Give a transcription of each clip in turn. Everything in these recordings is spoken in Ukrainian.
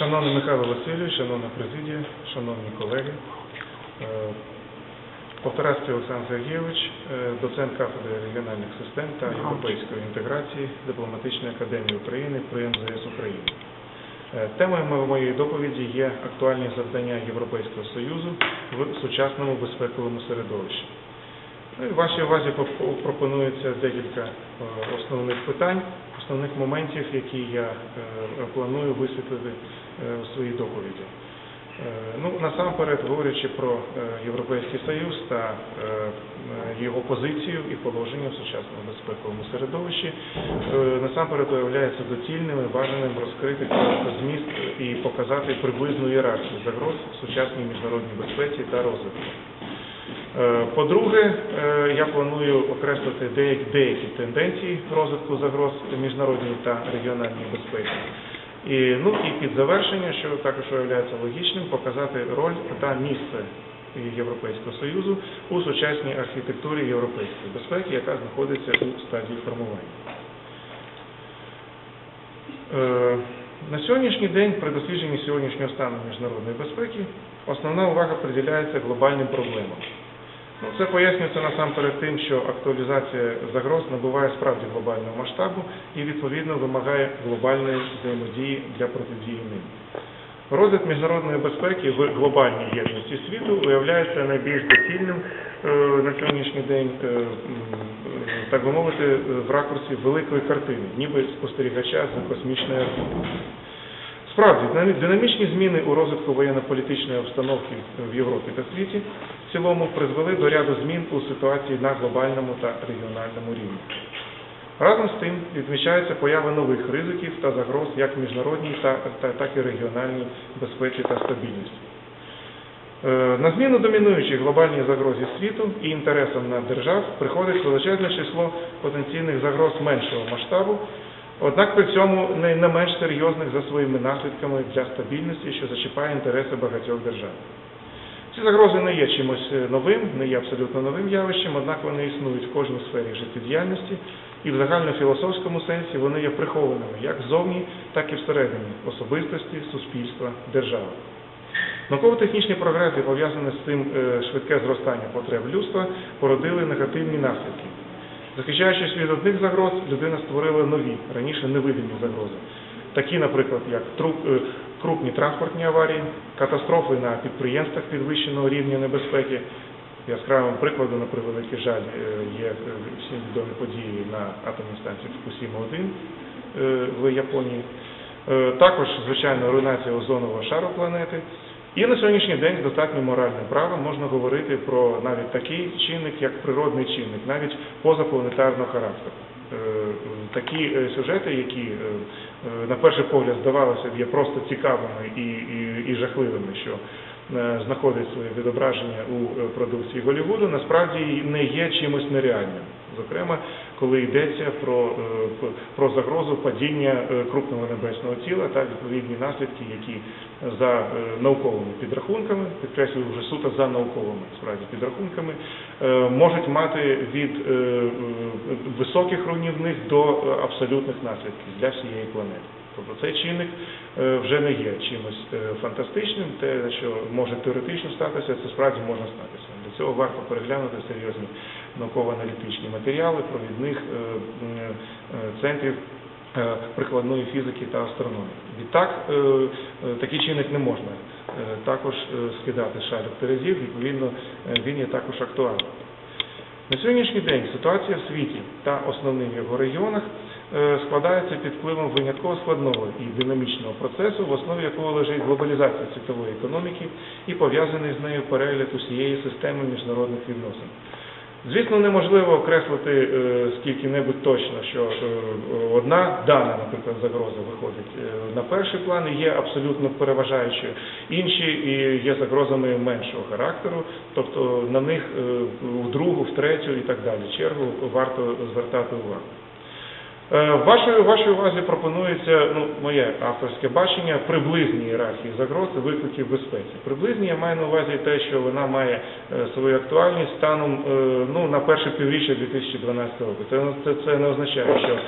Шановний Михайло Васильович, шановна президія, шановні колеги, е, Повторацький Олександр Сергійович, е, доцент кафедри регіональних систем та європейської інтеграції Дипломатичної академії України при МЗС України. Е, Темою моєї доповіді є актуальні завдання Європейського Союзу в сучасному безпековому середовищі. Ну, вашій увазі пропонується декілька основних питань, основних моментів, які я е, планую висвітлити е, у своїй доповіді. Е, Ну, насамперед, говорячи про е, Європейський Союз та е, е, його позицію і положення в сучасному безпековому середовищі, е, насамперед виявляється доцільним і бажаним розкрити зміст і показати приблизну ієрархію загроз в сучасній міжнародній безпеці та розвитку. Е, По-друге, е, я планую окреслити деякі, деякі тенденції розвитку загроз міжнародній та регіональній безпеці. І, ну, і під завершення, що також виявляється логічним, показати роль та місце Європейського Союзу у сучасній архітектурі європейської безпеки, яка знаходиться у стадії формування. Е, На сьогоднішній день, при дослідженні сьогоднішнього стану міжнародної безпеки, основна увага приділяється глобальним проблемам. Ну, це пояснюється насамперед тим, що актуалізація загроз набуває справді глобального масштабу і відповідно вимагає глобальної взаємодії для протидії ним. Розвиток міжнародної безпеки в глобальній єдності світу виявляється найбільш доцільним е, на сьогоднішній день, е, е, так би мовити, в ракурсі великої картини, ніби спостерігача з космічної орбіти. Справді, динамічні зміни у розвитку воєнно-політичної обстановки в Європі та світі в цілому призвели до ряду змін у ситуації на глобальному та регіональному рівні. Разом з тим відмічається поява нових ризиків та загроз як міжнародній, та, та- так і регіональній безпеці та стабільності. Е, На зміну домінуючій глобальній загрозі світу і інтересам на держав приходить величезне число потенційних загроз меншого масштабу, однак при цьому не менш серйозних за своїми наслідками для стабільності, що зачіпає інтереси багатьох держав. Ці загрози не є чимось е, новим, не є абсолютно новим явищем, однак вони існують в кожній сфері життєдіяльності, і в загальнофілософському сенсі вони є прихованими як ззовні, так і всередині особистості, суспільства, держави. Науково-технічні прогреси, пов'язані з цим е, швидке зростання потреб людства, породили негативні наслідки. Захищаючись від одних загроз, людина створила нові, раніше невидимі загрози. Такі, наприклад, як е, крупні транспортні аварії, катастрофи на підприємствах підвищеного рівня небезпеки. Яскравим прикладом, на превеликий жаль, е, є е, всім відомі події на атомній станції Фукусіма-1 е, в Японії. Також, звичайно, руйнація озонового шару планети. І на сьогоднішній день з достатньо моральним правом можна говорити про навіть такий чинник, як природний чинник, навіть позапланетарного характеру. Е, Такі е, сюжети, які е, на перший погляд здавалося б є просто цікавими і, і, і жахливими, що знаходить своє відображення у продукції Голлівуду, насправді не є чимось нереальним. Зокрема, коли йдеться про, е, про загрозу падіння е, крупного небесного тіла та відповідні наслідки, які за е, науковими підрахунками, підкреслюю вже суто за науковими справді підрахунками, можуть мати від високих руйнівних до абсолютних наслідків для всієї планети. Тобто цей чинник вже не є чимось фантастичним, те, що може теоретично статися, це справді може статися. Для цього варто переглянути серйозні науково-аналітичні матеріали провідних е, е, центрів е, прикладної фізики та астрономії. Відтак, такий чинник не можна також скидати шарик терезів, відповідно, він є також актуальним. На сьогоднішній день ситуація в світі та основних його регіонах складається під впливом винятково складного і динамічного процесу, в основі якого лежить глобалізація світової економіки і пов'язаний з нею перегляд усієї системи міжнародних відносин. Звісно, неможливо окреслити е, скільки-небудь точно, що е, одна дана, наприклад, загроза виходить е, на перший план і є абсолютно переважаючою, інші і є загрозами меншого характеру, тобто на них в другу, в третю і так далі. Чергу варто звертати увагу. Е, Вашої, вашій увазі пропонується ну, моє авторське бачення приблизні ієрархії загроз і викликів безпеці. Приблизні я маю на увазі те, що вона має е, свою актуальність станом е, ну, на перше півріччя 2012 року. Це, це, це не означає, що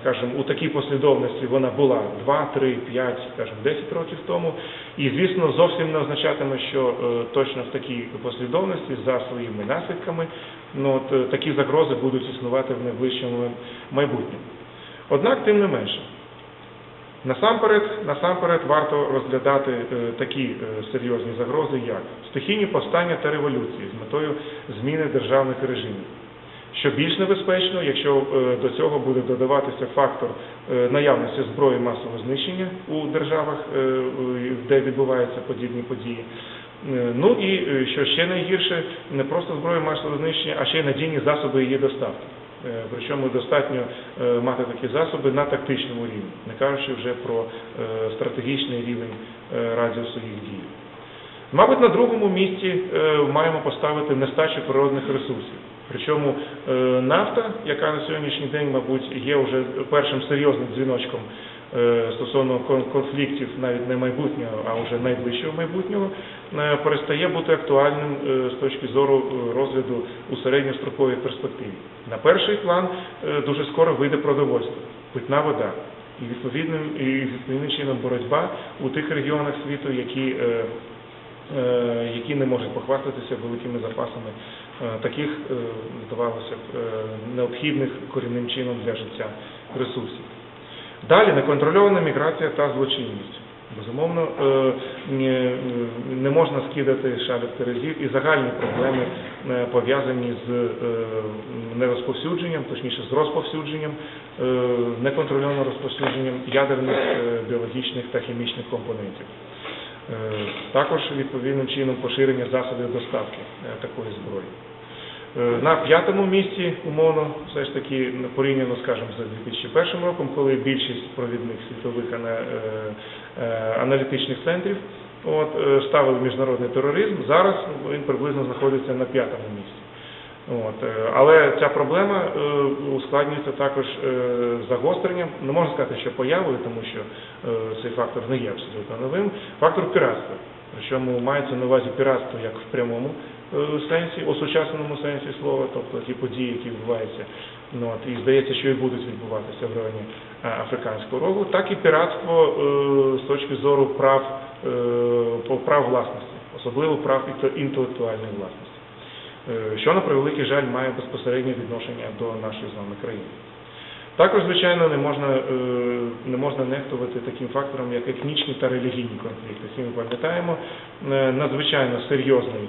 скажімо, у такій послідовності вона була 2, 3, 5, скажімо, 10 років тому. І, звісно, зовсім не означатиме, що точно в такій послідовності за своїми наслідками ну, от, е, такі загрози будуть існувати в найближчому майбутньому. Однак, тим не менше, Насамперед, насамперед варто розглядати е, такі е, серйозні загрози, як стихійні повстання та революції з метою зміни державних режимів. Що більш небезпечно, якщо е, до цього буде додаватися фактор е, наявності зброї масового знищення у державах, де відбуваються подібні події. Е, Ну і е, що ще найгірше, не просто зброї масового знищення, а ще й надійні засоби її доставки. Е, Причому достатньо мати такі засоби на тактичному рівні, не кажучи вже про стратегічний рівень радіусу їх дії. Мабуть, на другому місці маємо поставити нестачу природних ресурсів. Причому нафта, яка на сьогоднішній день, мабуть, є вже першим серйозним дзвіночком стосовно кон- конфліктів навіть не майбутнього, а вже найближчого майбутнього, е, перестає бути актуальним е, з точки зору е, розгляду у середньостроковій перспективі. На перший план е, дуже скоро вийде продовольство, питна вода. І відповідним, і відповідним чином боротьба у тих регіонах світу, які е, е, які не можуть похвастатися великими запасами е, таких, е, здавалося б, е, необхідних корінним чином для життя ресурсів. Далі неконтрольована міграція та злочинність. Безумовно, е, не можна скидати шалік терезів і загальні проблеми е, пов'язані з е, нерозповсюдженням, точніше з розповсюдженням, е, неконтрольованим розповсюдженням ядерних, е, біологічних та хімічних компонентів. Е, Також відповідним чином поширення засобів доставки е, такої зброї. Е, На п'ятому місці, умовно, все ж таки порівняно, скажімо, з 2001 роком, коли більшість провідних світових е, е, аналітичних центрів от, ставили міжнародний тероризм, зараз він приблизно знаходиться на п'ятому місці. От, е, але ця проблема е, ускладнюється також е, загостренням, не можна сказати, що появою, тому що цей фактор не є абсолютно новим. Фактор піратства. Причому мається на увазі піратство як в прямому сенсі, осучасненому сенсі слова, тобто ті події, які відбуваються, ну, от, і здається, що і будуть відбуватися в районі Африканського рогу, так і піратство з точки зору прав, прав власності, особливо прав інте- інтелектуальної власності. Е, що на превеликий жаль має безпосереднє відношення до нашої з вами країни. Також, звичайно, не можна, е, не можна нехтувати таким фактором, як етнічні та релігійні конфлікти. Всі ми пам'ятаємо е, надзвичайно серйозний,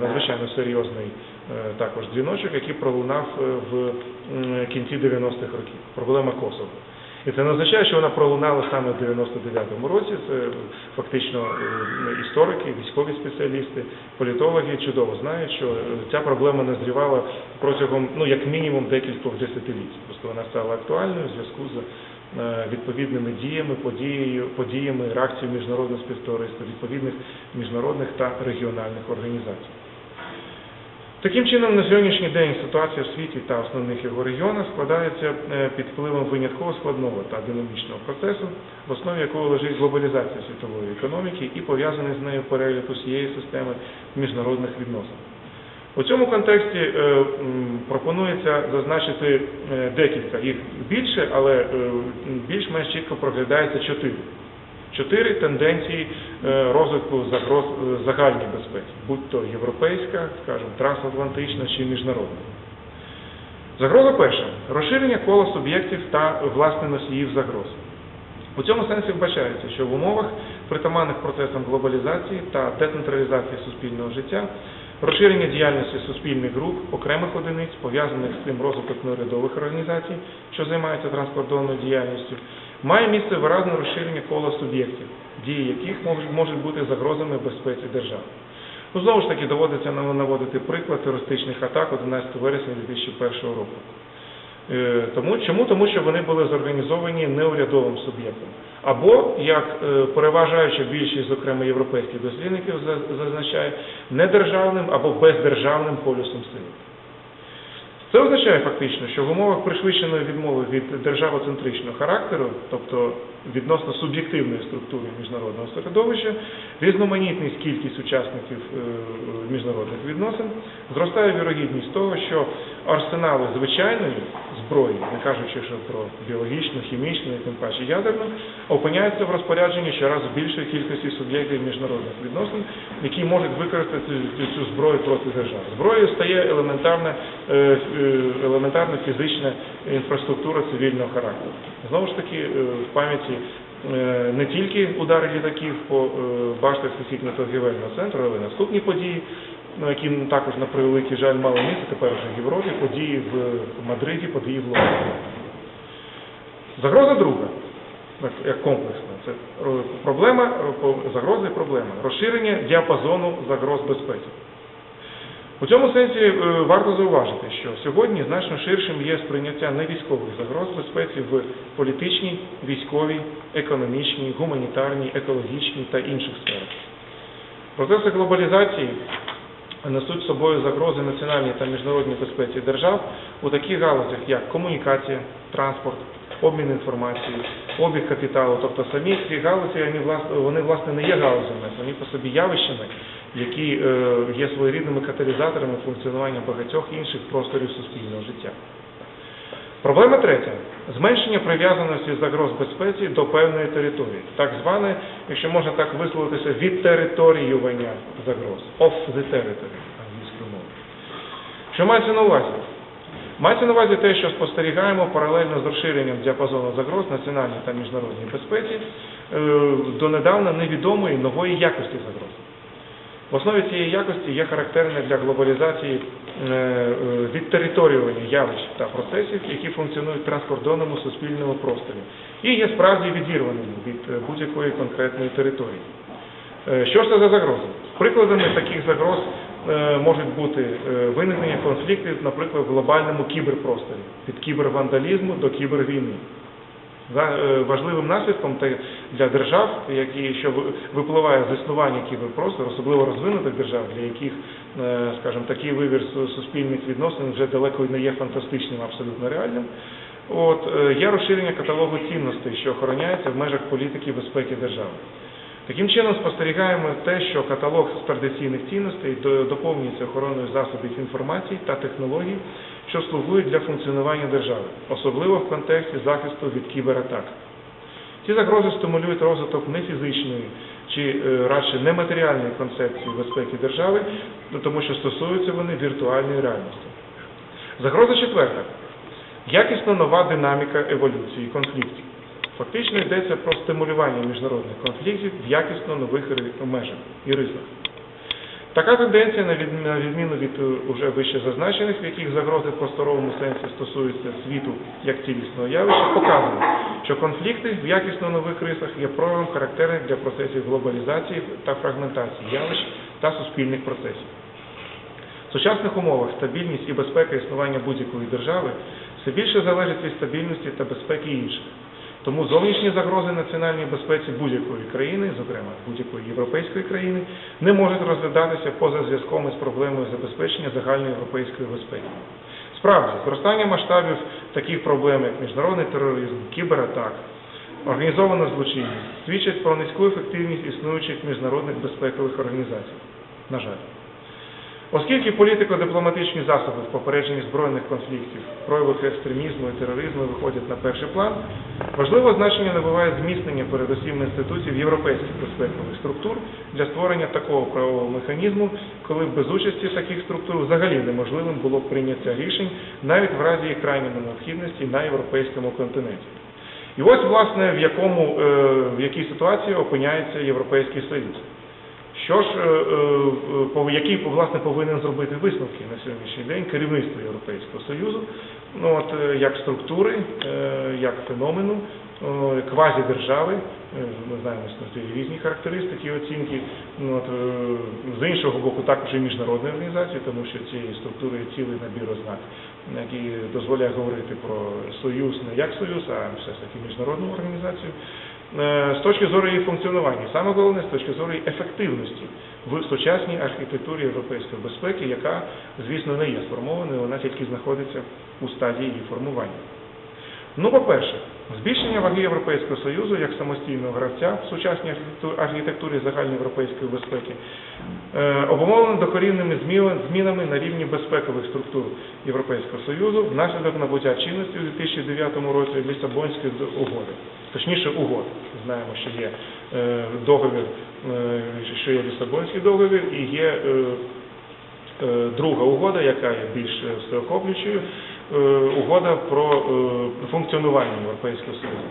надзвичайно серйозний також дзвіночок, який пролунав в кінці 90-х років. Проблема Косово. І це не означає, що вона пролунала саме в 99-му році. Це фактично е, історики, військові спеціалісти, політологи чудово знають, що ця проблема назрівала протягом, ну як мінімум, декількох десятиліть. Просто вона стала актуальною в зв'язку з е, відповідними діями, подією, подіями, реакцією міжнародного співтовариства, відповідних міжнародних та регіональних організацій. Таким чином, на сьогоднішній день ситуація в світі та основних його регіонах складається е, під впливом винятково складного та динамічного процесу, в основі якого лежить глобалізація світової економіки і пов'язаний з нею перегляд усієї системи міжнародних відносин. У цьому контексті е, пропонується зазначити е, декілька їх більше, але більш-менш чітко проглядається чотири. Чотири тенденції е, розвитку загроз е, загальній безпеки, будь то європейська, скажімо, трансатлантична чи міжнародна. Загроза перша розширення кола суб'єктів та власне носіїв загроз. У цьому сенсі вбачається, що в умовах притаманних процесам глобалізації та децентралізації суспільного життя розширення діяльності суспільних груп, окремих одиниць, пов'язаних з цим розвиток неурядових організацій, що займаються транскордонною діяльністю, має місце виразне розширення кола суб'єктів, дії яких можуть, бути загрозами безпеці держави. Ну, знову ж таки, доводиться наводити приклад терористичних атак 11 вересня 2001 року. Е, Тому, чому? Тому що вони були зорганізовані неурядовим суб'єктом. Або, як е, переважаюча більшість, зокрема європейських дослідників, зазначає, недержавним або бездержавним полюсом сили. Це означає фактично, що в умовах пришвидшеної відмови від державоцентричного характеру, тобто відносно суб'єктивної структури міжнародного середовища, різноманітність кількість учасників е, міжнародних відносин зростає вірогідність того, що арсенали звичайної зброї, не кажучи, що про біологічну, хімічну і тим паче ядерну, опиняються в розпорядженні щораз більшої кількості суб'єктів міжнародних відносин, які можуть використати цю- зброю проти держави. Зброєю стає елементарна, е, е, елементарна фізична інфраструктура цивільного характеру. Знову ж таки, е, в пам'яті не тільки удари літаків по баштах всесвітньо-торгівельного центру, але й наступні події, ну, які також на превеликий жаль мали місце тепер вже в Європі, події в Мадриді, події в Лондоні. Загроза друга, як- комплексна, це е, проблема, е, загроза і проблема. Розширення діапазону загроз безпеки. У цьому сенсі е, варто зауважити, що сьогодні значно ширшим є сприйняття невійськових загроз безпеці в політичній, військовій, економічній, гуманітарній, екологічній та інших сферах. Процеси глобалізації несуть собою загрози національній та міжнародній безпеці держав у таких галузях, як комунікація, транспорт, обмін інформацією, обіг капіталу. Тобто самі ці галузі вони, власне, вони не є галузями, самі по собі явищами, які е, є своєрідними каталізаторами функціонування багатьох інших просторів суспільного життя. Проблема третя зменшення прив'язаності загроз безпеці до певної території, так зване, якщо можна так висловитися, відтериторіювання загроз, off the territory англійською мовою. Що мається на увазі? Мається на увазі те, що спостерігаємо паралельно з розширенням діапазону загроз національній та міжнародній безпеці е, донедавна невідомої нової якості загроз. В основі цієї якості є характерне для глобалізації е, е, відтериторіювання явищ та процесів, які функціонують в транскордонному суспільному просторі, і є справді відірваними від е, будь-якої конкретної території. Що ж це за загрози? Прикладами таких загроз можуть бути виникнення конфліктів, наприклад, в глобальному кіберпросторі від кібервандалізму до кібервійни. Е, важливим наслідком для держав, які що випливає з існування кіберпростору, особливо розвинутих держав, для яких, е, скажімо, такий вивір суспільних відносин вже далеко не є фантастичним, абсолютно реальним. От е, є розширення каталогу цінностей, що охороняється в межах політики безпеки держави. Таким чином спостерігаємо те, що каталог традиційних цінностей доповнюється охороною засобів інформації та технологій, що слугують для функціонування держави, особливо в контексті захисту від кібератак. Ці загрози стимулюють розвиток не фізичної чи е, радше нематеріальної концепції безпеки держави, ну, тому що стосуються вони віртуальної реальності. Загроза четверта. Якісно нова динаміка еволюції конфліктів. Фактично йдеться про стимулювання міжнародних конфліктів в якісно нових межах і рисах. Така тенденція, на відміну від е, уже вище зазначених, в яких загрози в просторовому сенсі стосуються світу як цілісного явища, показує, що конфлікти в якісно нових рисах є проявом характерних для процесів глобалізації та фрагментації явищ та суспільних процесів. В сучасних умовах стабільність і безпека існування будь-якої держави все більше залежить від стабільності та безпеки інших. Тому зовнішні загрози національній безпеці будь-якої країни, зокрема будь-якої європейської країни, не можуть розглядатися поза зв'язком із проблемою забезпечення загальної європейської безпеки. Справді, зростання масштабів таких проблем, як міжнародний тероризм, кібератак, організована злочинність, свідчать про низьку ефективність існуючих міжнародних безпекових організацій. На жаль. Оскільки політико-дипломатичні засоби в попередженні збройних конфліктів, проявах екстремізму і тероризму виходять на перший план, важливе значення набуває зміцнення передусім інституцій європейських безпекових структур для створення такого правового механізму, коли без участі таких структур взагалі неможливим було б прийняття рішень навіть в разі крайньої необхідності на європейському континенті. І ось, власне, в якому е, в якій ситуації опиняється Європейський Союз. Що ж, е, е, які власне повинен зробити висновки на сьогоднішній день керівництво Європейського Союзу, ну от е, як структури, як феномену, квазідержави, е, ми знаємо що різні характеристики і оцінки. Ну, от, з іншого боку, також і міжнародні організації, тому що цієї структури є цілий набір ознак, який дозволяє говорити про союз не як союз, а все ж таки міжнародну організацію. Е, з точки зору її функціонування, саме головне з точки зору її ефективності в сучасній архітектурі європейської безпеки, яка, звісно, не є сформованою, вона тільки знаходиться у стадії її формування. Ну, по-перше, збільшення ваги Європейського Союзу як самостійного гравця в сучасній архітектурі загальноєвропейської безпеки е, обумовлено докорінними змінами на рівні безпекових структур Європейського Союзу внаслідок набуття чинності у 2009 році Лісабонської угоди. Точніше, угод. Знаємо, що є е, договір, е, що є Лісабонський договір і є е, друга угода, яка є більш всеохоплюючою, угода про функціонування Європейського Союзу.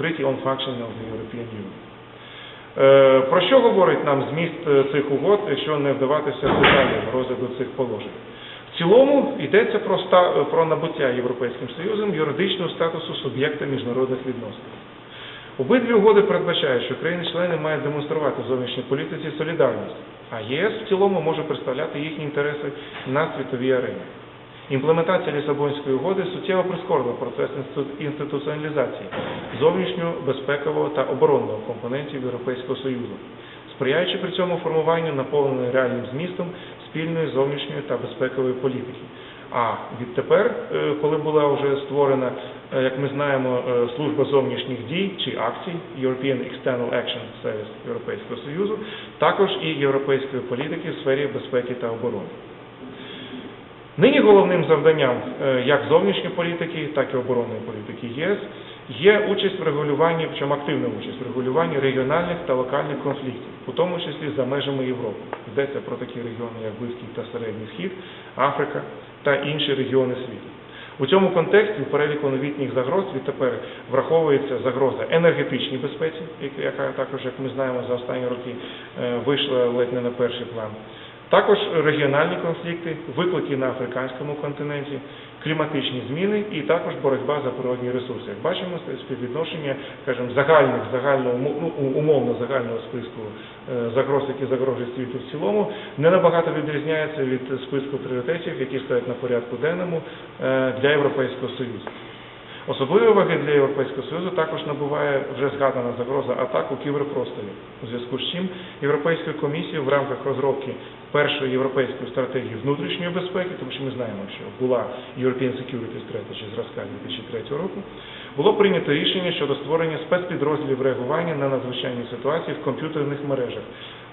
Treaty on Function of the European Union. Про що говорить нам зміст цих угод, якщо не вдаватися в деталі розгляду цих положень? В цілому йдеться про, ста- про набуття Європейським Союзом юридичного статусу суб'єкта міжнародних відносин. Обидві угоди передбачають, що країни-члени мають демонструвати в зовнішній політиці солідарність, а єС в цілому може представляти їхні інтереси на світовій арені. Імплементація Лісабонської угоди суттєво прискорила процес інституціоналізації зовнішнього, безпекового та оборонного компонентів Європейського Союзу, сприяючи при цьому формуванню наповненої реальним змістом спільної зовнішньої та безпекової політики. А відтепер, е, коли була вже створена, е, як ми знаємо, е, служба зовнішніх дій чи акцій European External Action Service Європейського Союзу, також і європейської політики в сфері безпеки та оборони. Нині головним завданням як зовнішньої політики, так і оборонної політики ЄС є участь в регулюванні, причому активна участь в регулюванні регіональних та локальних конфліктів, у тому числі за межами Європи. Йдеться про такі регіони, як Близький та Середній Схід, Африка та інші регіони світу. У цьому контексті в переліку новітніх загроз відтепер враховується загроза енергетичній безпеці, яка- також, як ми знаємо, за останні роки е, вийшла ледь не на перший план. Також регіональні конфлікти, виклики на африканському континенті, кліматичні зміни і також боротьба за природні ресурси. Як бачимо, співвідношення, скажімо, загальних, загального, ну, умовно загального списку е, загроз, які загрожують світу в цілому, не набагато відрізняється від списку пріоритетів, які стоять на порядку денному е, для Європейського Союзу. Особливої ваги для Європейського Союзу також набуває вже згадана загроза атак у кіберпросторі, у зв'язку з чим Європейською комісією в рамках розробки першої європейської стратегії внутрішньої безпеки, тому що ми знаємо, що була European Security Strategy зразка 2003 року, було прийнято рішення щодо створення спецпідрозділів реагування на надзвичайні ситуації в комп'ютерних мережах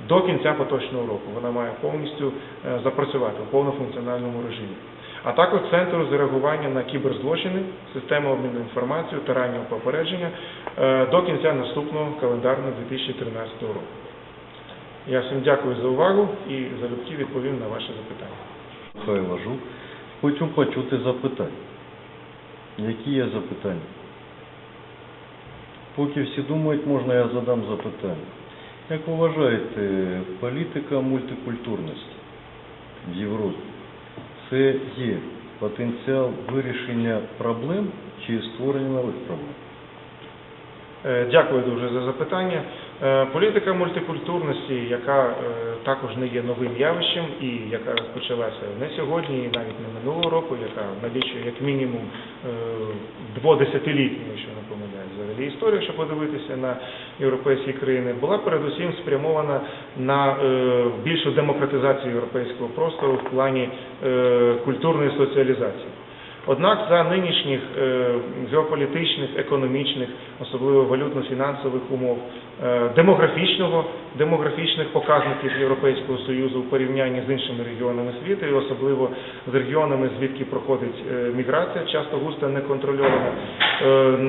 до кінця поточного року. Вона має повністю е, запрацювати у повнофункціональному режимі а також Центру з реагування на кіберзлочини, системи обміну інформацією та раннього попередження е, до кінця наступного календарного 2013 року. Я всім дякую за увагу і залюбки відповім на ваші запитання. Михайло Жук. Хочу почути запитання. Які є запитання? Поки всі думають, можна я задам запитання. Як ви вважаєте, політика мультикультурності в Європі це є потенціал вирішення проблем чи створення нових проблем? Е, Дякую дуже за запитання. Е, Політика мультикультурності, яка е, також не є новим явищем і яка розпочалася не сьогодні, і навіть не минулого року, яка налічує як мінімум е, дводесятилітню, якщо не помиляюсь, взагалі історію, якщо подивитися на європейські країни, була передусім спрямована на більшу демократизацію європейського простору в плані культурної соціалізації. Однак за нинішніх е, геополітичних, економічних, особливо валютно-фінансових умов, е, демографічного, демографічних показників Європейського Союзу в порівнянні з іншими регіонами світу, і особливо з регіонами, звідки проходить е, міграція, часто густо неконтрольована,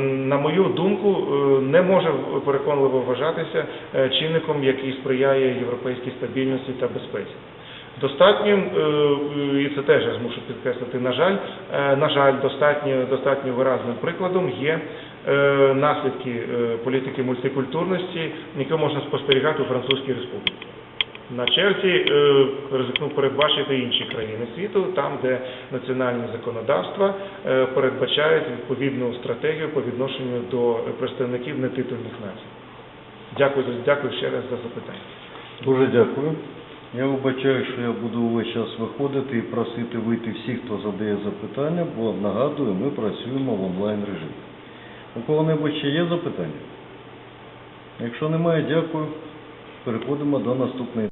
на мою думку, не може переконливо вважатися чинником, який сприяє європейській стабільності та безпеці. Достатнім, е, і це теж я змушу підкреслити, на жаль, е, на жаль, достатньо, достатньо виразним прикладом є е, наслідки політики мультикультурності, які можна спостерігати у Французькій Республіці. На черзі е, ризикну передбачити інші країни світу, там, де національні законодавства передбачають відповідну стратегію по відношенню до представників нетитульних націй. Дякую, дякую ще раз за запитання. Дуже дякую. Я вибачаю, що я буду увесь час виходити і просити вийти всіх, хто задає запитання, бо нагадую, ми працюємо в онлайн режимі. У кого-небудь ще є запитання? Якщо немає, дякую. Переходимо до наступної.